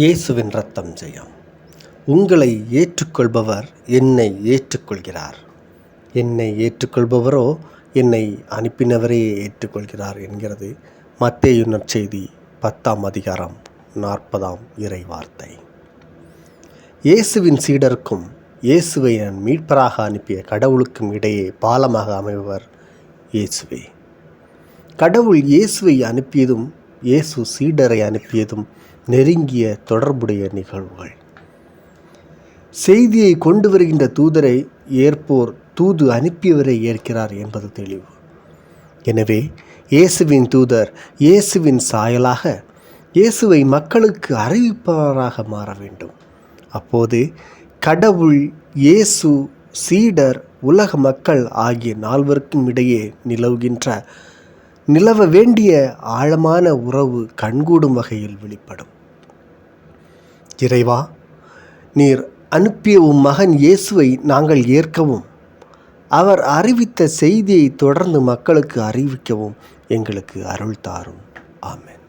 இயேசுவின் ரத்தம் ஜெயம். உங்களை ஏற்றுக்கொள்பவர் என்னை ஏற்றுக்கொள்கிறார். என்னை ஏற்றுக்கொள்பவரோ என்னை அனுப்பினவரே ஏற்றுக்கொள்கிறார் என்கிறது மத்தேயு நற்செய்தி பத்தாம் அதிகாரம் நாற்பதாம் இறை வார்த்தை இயேசுவின் சீடருக்கும் இயேசுவை நான் மீட்பராக அனுப்பிய கடவுளுக்கும் இடையே பாலமாக அமைபவர் இயேசுவே. கடவுள் இயேசுவை அனுப்பியதும் இயேசு சீடரை அனுப்பியதும் நெருங்கிய தொடர்புடைய நிகழ்வுகள். செய்தியை கொண்டு வருகின்ற தூதரை ஏற்போர் தூது அனுப்பியவரை ஏற்கிறார் என்பது தெளிவு. எனவே இயேசுவின் தூதர் இயேசுவின் சாயலாக இயேசுவை மக்களுக்கு அறிவிப்பவராக மாற வேண்டும். அப்போது கடவுள் இயேசு சீடர் உலக மக்கள் ஆகிய நால்வருக்கும் இடையே நிலவுகின்ற நிலவ வேண்டிய ஆழமான உறவு கண்கூடும் வகையில் வெளிப்படும். இறைவா நீர் அனுப்பிய உம் மகன் இயேசுவை நாங்கள் ஏற்கவும் அவர் அறிவித்த செய்தியை தொடர்ந்து மக்களுக்கு அறிவிக்கவும் எங்களுக்கு அருள் தாரும். ஆமேன்.